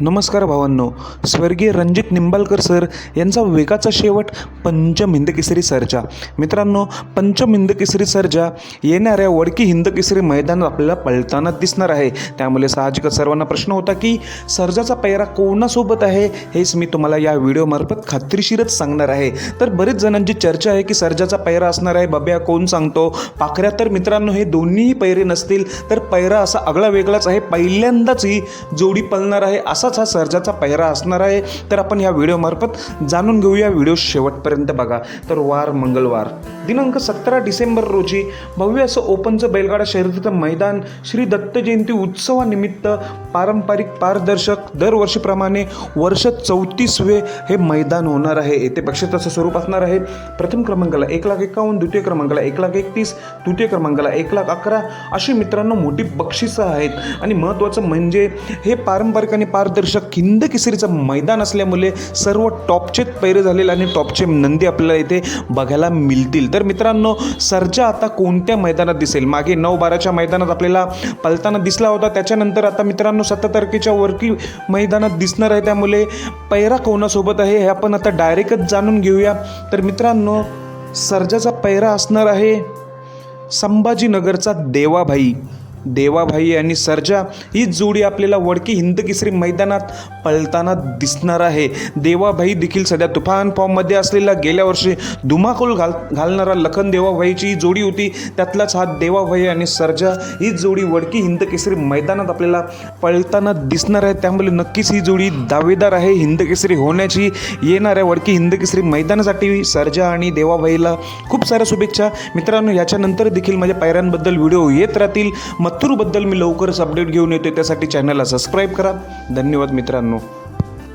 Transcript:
नमस्कार भावांनो. स्वर्गीय रणजित निंबाळकर सर यांचा वेगाचा शेवट पंचम हिंद सर्जा मित्रांनो पंचम हिंद सर्जा येणाऱ्या वडकी हिंदकेसरी मैदान मैदानात आपल्याला पळताना दिसणार आहे. त्यामुळे साहजिकच सर्वांना प्रश्न होता की सर्जाचा पैरा कोणासोबत आहे? हेच मी तुम्हाला या व्हिडिओमार्फत खात्रीशीरच सांगणार आहे. तर बरेच जणांची चर्चा आहे की सर्जाचा पैरा असणार आहे. बब्या कोण सांगतो? पाखऱ्या तर मित्रांनो हे दोन्हीही पैरे नसतील तर पैरा असा आगळा वेगळाच आहे. पहिल्यांदाच ही जोडी पळणार आहे असा असाच हा सर्जाचा पहिरा असणार आहे. तर आपण या व्हिडिओमार्फत जाणून घेऊया. व्हिडिओ शेवटपर्यंत बघा. तर वार मंगळवार. दिनांक सतरा डिसेंबर रोजी भव्य असं ओपनचं बैलगाडा शर्यतीचं मैदान श्री दत्त जयंती उत्सवानिमित्त पारंपरिक पारदर्शक दरवर्षीप्रमाणे वर्ष चौतीसवे हे मैदान होणार आहे. येथे पक्षाचं स्वरूप असणार आहे. प्रथम क्रमांकाला एक लाख एकावन्न द्वितीय क्रमांकाला एक लाख एकतीस तृतीय क्रमांकाला एक लाख अकरा अशी मित्रांनो मोठी बक्षिसं आहेत. आणि महत्त्वाचं म्हणजे हे पारंपरिक आणि पारदर्शक हिंद केसरीचं मैदान असल्यामुळे सर्व टॉपचेच पैरे झालेले आणि टॉपचे नंदी आपल्याला इथे बघायला मिळतील. तर तर मित्रांनो सर्जा आता कोणत्या मैदानात दिसेल? मागे नऊ बाराच्या मैदानात आपल्याला पलताना दिसला होता. त्याच्यानंतर आता मित्रांनो सत्तर तारखेच्या वरती मैदानात दिसणार आहे. त्यामुळे पैरा कोणासोबत आहे हे आपण आता डायरेक्टच जाणून घेऊया. तर मित्रांनो सर्जाचा पैरा असणार आहे संभाजीनगरचा देवाभाई. देवाभाई आणि सर्जा ही जोडी आपल्याला वडकी हिंदकेसरी मैदानात पळताना दिसणार आहे. देवाभाई देखील सध्या तुफान फॉर्ममध्ये असलेला गेल्या वर्षी धुमाकूल घाल घालणारा लखन देवाभाईची ही जोडी होती. त्यातलाच हा देवाभाई आणि सर्जा ही जोडी वडकी हिंद केसरी मैदानात आपल्याला पळताना दिसणार आहे. त्यामुळे नक्कीच ही जोडी दावेदार आहे. हिंद केसरी होण्याची येणाऱ्या वडकी हिंद केसरी मैदानासाठी सर्जा आणि देवाभाईला खूप साऱ्या शुभेच्छा. मित्रांनो याच्यानंतर देखील माझ्या पायऱ्यांबद्दल व्हिडिओ येत राहतील. मथुरबद्दल मी लवकरच अपडेट घेऊन येतो त्यासाठी चॅनलला सबस्क्राईब करा. धन्यवाद मित्रांनो.